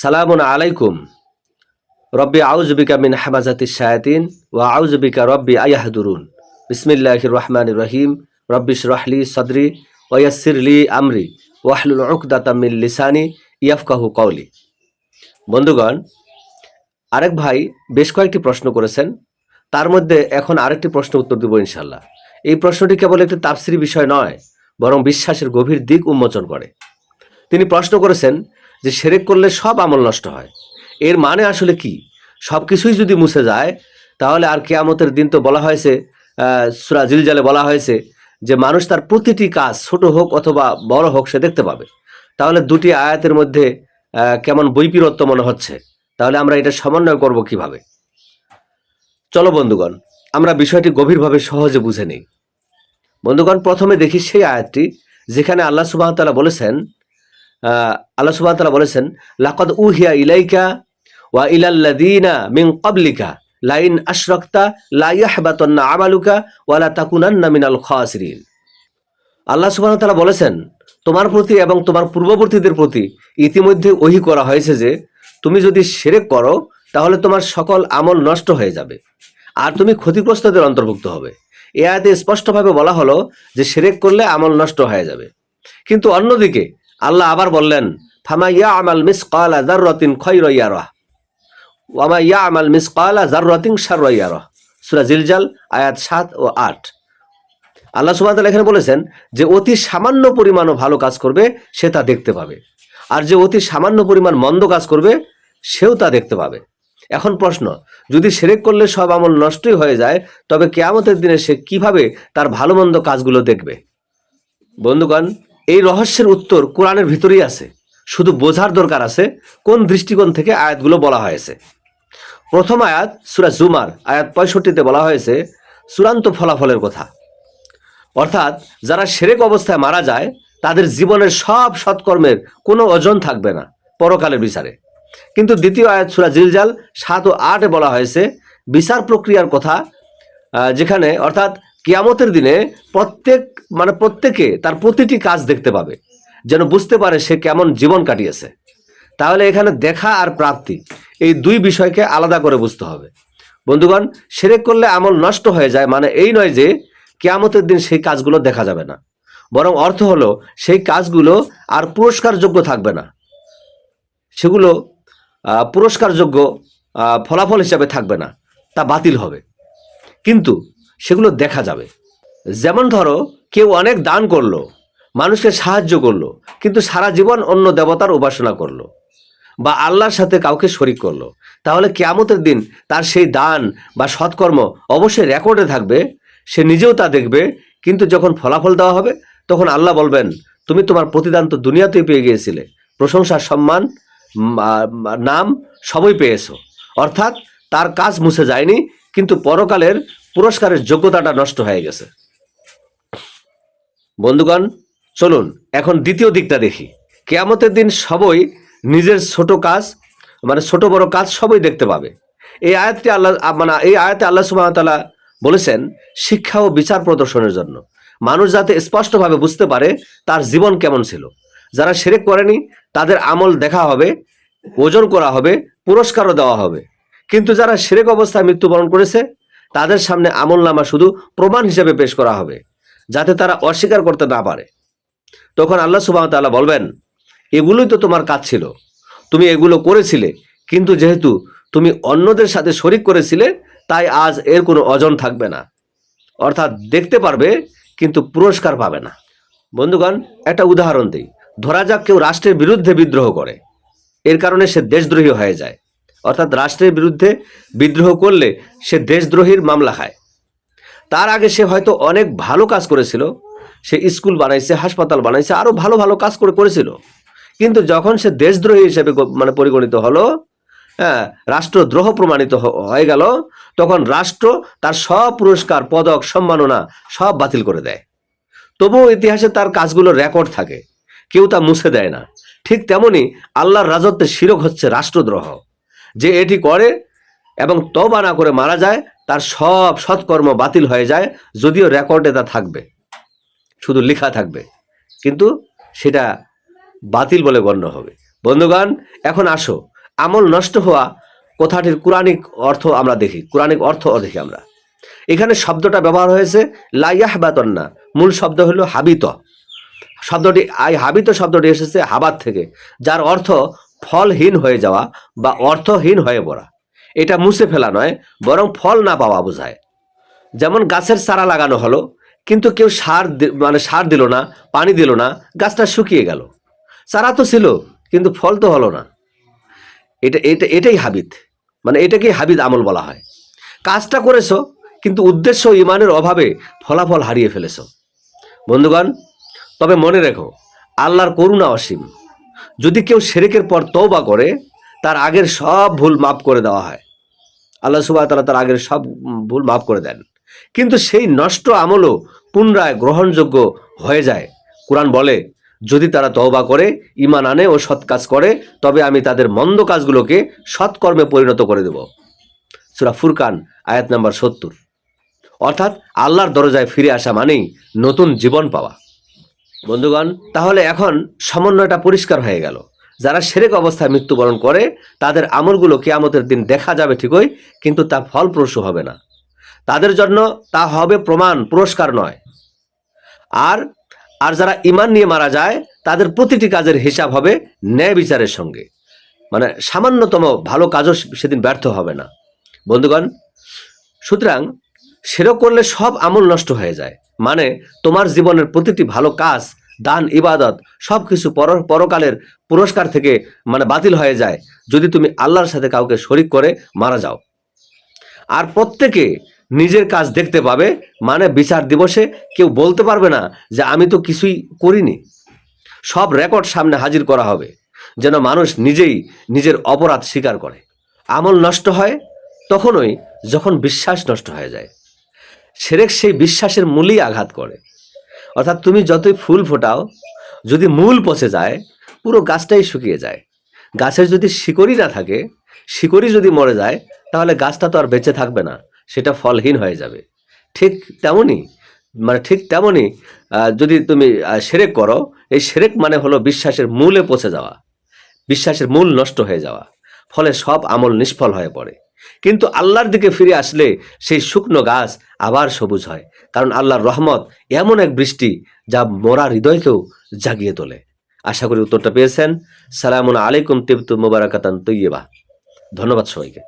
সালামুন আলাইকুম। রব্বি আউজবিকা মিন হামাজাতি শায়াতিন ওয়া আউজবিকা রব্বি আয়াহদুরুন। বিসমিল্লাহির রহমান রহিম। রব্বিশ রহলি সদরি ওয়াসিরলি আমরি ওয়াহলুল উকদাতাম মিন লিসানি ইয়াফকাহু কওলি। বন্ধুগণ, আরেক ভাই বেশ কয়েকটি প্রশ্ন করেছেন। তার মধ্যে এখন আরেকটি প্রশ্ন উত্তর দেব ইনশাল্লাহ এই প্রশ্নটি কেবল একটি তাফসিরি বিষয় নয়, বরং বিশ্বাসের গভীর দিক উন্মোচন করে। তিনি প্রশ্ন করেছেন যে সেরেক করলে সব আমল নষ্ট হয়। এর মানে আসলে কি? সব কিছুই যদি মুছে যায় তাহলে আর কেয়ামতের দিন তো বলা হয়েছে আহ, সূরা জিলজালে বলা হয়েছে যে মানুষ তার প্রতিটি কাজ ছোট হোক অথবা বড় হোক সে দেখতে পাবে। তাহলে দুটি আয়াতের মধ্যে কেমন বৈপিরত্ব মনে হচ্ছে? তাহলে আমরা এটা সমন্বয় করব কীভাবে? চলো বন্ধুগণ আমরা বিষয়টি গভীরভাবে সহজে বুঝে নিই। বন্ধুগণ প্রথমে দেখি সেই আয়াতটি যেখানে আল্লাহ সুবাহ তাআলা বলেছেন আল্লাহ সুবাহ তাআলা বলেছেন, লাকদ উহিয়া ইলাইকা ওয়া ইলাল্লাযীনা মিন ক্বাবলিকা, লাইন আশরাকতা লা ইয়াহবাতান্না আমালুকা ওয়া লা তাকুনান্না মিনাল খাসিরিন। আল্লাহ সুবহানাহু ওয়া তাআলা বলেছেন, তোমার প্রতি এবং তোমার পূর্ববর্তীদের প্রতি ইতিমধ্যে ওহি করা হয়েছে যে, তুমি যদি শিরক করো, তাহলে তোমার সকল আমল নষ্ট হয়ে যাবে, আর তুমি ক্ষতিগ্রস্তদের অন্তর্ভুক্ত হবে। এ আয়াতে স্পষ্টভাবে বলা হলো যে, শিরক করলে আমল নষ্ট হয়ে যাবে। কিন্তু অন্যদিকে আল্লাহ আবার বললেন, ফামা ইয়া আমাল মিস কালা জাররাতিন খৈর ইয়ারহ ওয়ামা ইয়া আমাল মিস কালা জাররাতিন শাররা ইয়ারহ সূরা জিলজাল, আয়াত সাত ও আট। আল্লাহ তাআলা এখানে বলেছেন যে, অতি সামান্য পরিমাণও ভালো কাজ করবে, সে তা দেখতে পাবে। আর যে অতি সামান্য পরিমাণ মন্দ কাজ করবে, সেও তা দেখতে পাবে। এখন প্রশ্ন, যদি সেরেক করলে সব আমল নষ্টই হয়ে যায়, তবে কেয়ামতের দিনে সে কীভাবে তার ভালো মন্দ কাজগুলো দেখবে? বন্ধুগণ এই রহস্যের উত্তর কোরআনের ভিতরেই আছে। শুধু বোঝার দরকার আছে কোন দৃষ্টিকোণ থেকে আয়াতগুলো বলা হয়েছে। প্রথম আয়াত সুরা জুমার, আয়াত পঁয়ষট্টিতে বলা হয়েছে, চূড়ান্ত ফলাফলের কথা। অর্থাৎ যারা সেরেক অবস্থায় মারা যায়, তাদের জীবনের সব সৎকর্মের কোনো ওজন থাকবে না পরকালের বিচারে। কিন্তু দ্বিতীয় আয়াত সুরা জিলজাল সাত ও আটে বলা হয়েছে, বিচার প্রক্রিয়ার কথা যেখানে অর্থাৎ কিয়ামতের দিনে প্রত্যেক মানে প্রত্যেকে তার প্রতিটি কাজ দেখতে পাবে, যেন বুঝতে পারে সে কেমন জীবন কাটিয়েছে। তাহলে এখানে দেখা আর প্রাপ্তি, এই দুই বিষয়কে আলাদা করে বুঝতে হবে। বন্ধুগণ, সেরেক করলে আমল নষ্ট হয়ে যায় মানে এই নয় যে কেয়ামতের দিন সেই কাজগুলো দেখা যাবে না। বরং অর্থ হলো, সেই কাজগুলো আর পুরস্কারযোগ্য থাকবে না। সেগুলো পুরস্কারযোগ্য ফলাফল হিসাবে থাকবে না, তা বাতিল হবে। কিন্তু সেগুলো দেখা যাবে। যেমন ধরো, কেউ অনেক দান করল, মানুষকে সাহায্য করল, কিন্তু সারা জীবন অন্য দেবতার উপাসনা করল বা আল্লাহর সাথে কাউকে শরিক করল। তাহলে কেয়ামতের দিন তার সেই দান বা সৎকর্ম অবশ্যই রেকর্ডে থাকবে, সে নিজেও তা দেখবে, কিন্তু যখন ফলাফল দেওয়া হবে, তখন আল্লাহ বলবেন, তুমি তোমার প্রতিদান তো দুনিয়াতেই পেয়ে গিয়েছিলে। প্রশংসা, সম্মান নাম সবই পেয়েছ। অর্থাৎ তার কাজ মুছে যায়নি, কিন্তু পরকালের পুরস্কারের যোগ্যতাটা নষ্ট হয়ে গেছে। বন্ধুগণ, চলুন এখন দ্বিতীয় দিকটা দেখি। কেয়ামতের দিন সবই নিজের ছোট কাজ মানে ছোট বড় কাজ সবই দেখতে পাবে। এই আয়াতটি আল্লাহ মানে এই আয়াতে আল্লাহ সুবাহতাল্লাহ বলেছেন, শিক্ষা ও বিচার প্রদর্শনের জন্য। মানুষ যাতে স্পষ্টভাবে বুঝতে পারে তার জীবন কেমন ছিল। যারা সেরেক করেনি, তাদের আমল দেখা হবে, ওজন করা হবে, পুরস্কারও দেওয়া হবে। কিন্তু যারা সেরেক অবস্থায় মৃত্যুবরণ করেছে তাদের সামনে আমল নামা শুধু প্রমাণ হিসেবে পেশ করা হবে, যাতে তারা অস্বীকার করতে না পারে। তখন আল্লাহ সুবাহ তাআলা বলবেন, এগুলোই তো তোমার কাজ ছিল। তুমি এগুলো করেছিলে, কিন্তু যেহেতু তুমি অন্যদের সাথে শরিক করেছিলে, তাই আজ এর কোনো অজন থাকবে না। অর্থাৎ দেখতে পারবে, কিন্তু পুরস্কার পাবে না। বন্ধুগণ, একটা উদাহরণ দিই। ধরা যাক কেউ রাষ্ট্রের বিরুদ্ধে বিদ্রোহ করে। এর কারণে সে দেশদ্রোহী হয়ে যায়। অর্থাৎ রাষ্ট্রের বিরুদ্ধে বিদ্রোহ করলে সে দেশদ্রোহীর মামলা খায়। তার আগে সে হয়তো অনেক ভালো কাজ করেছিল, সে স্কুল বানাইছে, হাসপাতাল বানাইছে আরও ভালো ভালো কাজ করে করেছিল। কিন্তু যখন সে দেশদ্রোহী হিসেবে মানে পরিগণিত হলো হ্যাঁ রাষ্ট্রদ্রোহ প্রমাণিত হয়ে গেল, তখন রাষ্ট্র তার সব পুরস্কার, পদক, সম্মাননা সব বাতিল করে দেয়। তবুও ইতিহাসে তার কাজগুলো রেকর্ড থাকে, কেউ তা মুছে দেয় না। ঠিক তেমনি আল্লাহর রাজত্বের শিরক হচ্ছে রাষ্ট্রদ্রোহ। যে এটি করে এবং তবা না করে মারা যায়, তার সব সৎকর্ম বাতিল হয়ে যায়, যদিও রেকর্ডে তা থাকবে। শুধু লেখা থাকবে। কিন্তু সেটা বাতিল বলে গণ্য হবে। বন্ধুগণ, এখন আসো। আমল নষ্ট হওয়া কথাটির কোরআনিক অর্থ আমরা দেখি। কোরআনিক অর্থ দেখি আমরা। এখানে শব্দটা ব্যবহার হয়েছে লাইয়াহ বাতন্না মূল শব্দ হলো হাবিত। শব্দটি আই হাবিত শব্দটি এসেছে হাবাত থেকে, যার অর্থ ফলহীন হয়ে যাওয়া বা অর্থহীন হয়ে পড়া। এটা মুছে ফেলা নয় বরং ফল না পাওয়া বোঝায়। যেমন গাছের চারা লাগানো হলো কিন্তু কেউ সার মানে সার দিল না পানি দিল না গাছটা শুকিয়ে গেল। চারা তো ছিল কিন্তু ফল তো হলো না। এটা এটা এটাই হাবিদ মানে এটাকেই হাবিদ আমল বলা হয়। কাজটা করেছ কিন্তু উদ্দেশ্য ইমানের অভাবে ফলাফল হারিয়ে ফেলেছো। বন্ধুগণ তবে মনে রেখো আল্লাহর করুণা অসীম। যদি কেউ সেরেকের পর তওবা করে, তার আগের সব ভুল মাফ করে দেওয়া হয়। আল্লাহ সুবাহ তাআলা তার আগের সব ভুল মাফ করে দেন। কিন্তু সেই নষ্ট আমলও পুনরায় গ্রহণযোগ্য হয়ে যায়। কোরআন বলে, যদি তারা তওবা করে ইমান আনে ও সৎ কাজ করে, তবে আমি তাদের মন্দ কাজগুলোকে সৎকর্মে পরিণত করে দেব। সুরা ফুরকান, আয়াত নাম্বার সত্তর। অর্থাৎ আল্লাহর দরজায় ফিরে আসা মানেই নতুন জীবন পাওয়া। বন্ধুগণ, তাহলে এখন সমন্বয়টা পরিষ্কার হয়ে গেল। যারা সেরেক অবস্থায় মৃত্যুবরণ করে, তাদের আমলগুলো কেয়ামতের দিন দেখা যাবে ঠিকই, কিন্তু তা ফলপ্রসূ হবে না। তাদের জন্য তা হবে প্রমাণ, পুরস্কার নয়। আর আর যারা ইমান নিয়ে মারা যায়, তাদের প্রতিটি কাজের হিসাব হবে ন্যায় বিচারের সঙ্গে। মানে সামান্যতম ভালো কাজও সেদিন ব্যর্থ হবে না। বন্ধুগণ, সুতরাং সেরক করলে সব আমল নষ্ট হয়ে যায়। মানে তোমার জীবনের প্রতিটি ভালো কাজ, দান, ইবাদত সব কিছু পর, পরকালের পুরস্কার থেকে মানে বাতিল হয়ে যায়। যদি তুমি আল্লাহর সাথে কাউকে শরিক করে, মারা যাও। আর প্রত্যেকে নিজের কাজ দেখতে পাবে মানে বিচার দিবসে কেউ বলতে পারবে না যে, আমি তো কিছুই করিনি। সব রেকর্ড সামনে হাজির করা হবে, যেন মানুষ নিজেই নিজের অপরাধ স্বীকার করে। আমল নষ্ট হয়, তখনই যখন বিশ্বাস নষ্ট হয়ে যায়। সেরেক সেই বিশ্বাসের মূলেই আঘাত করে। অর্থাৎ তুমি যতই ফুল ফোটাও, যদি মূল পচে যায়, পুরো গাছটাই শুকিয়ে যায়। গাছের যদি শিকড়ি না থাকে শিকড়ি যদি মরে যায়, তাহলে গাছটা তো আর বেঁচে থাকবে না, সেটা ফলহীন হয়ে যাবে। ঠিক তেমনই মানে ঠিক তেমনই যদি তুমি সেরেক করো, এই সেরেক মানে হলো বিশ্বাসের মূলে পচে যাওয়া, বিশ্বাসের মূল নষ্ট হয়ে যাওয়া, ফলে সব আমল নিষ্ফল হয়ে পড়ে। কিন্তু আল্লাহর দিকে ফিরে আসলে সেই শুকনো গাছ আবার সবুজ হয়, কারণ আল্লাহর রহমত এমন এক বৃষ্টি যা মরা হৃদয়কেও জাগিয়ে তোলে। আশা করি উত্তরটা পেয়েছেন। সালামুন আলাইকুম তিবতু মোবারকাতান তৈয়বা। ধন্যবাদ সবাইকে।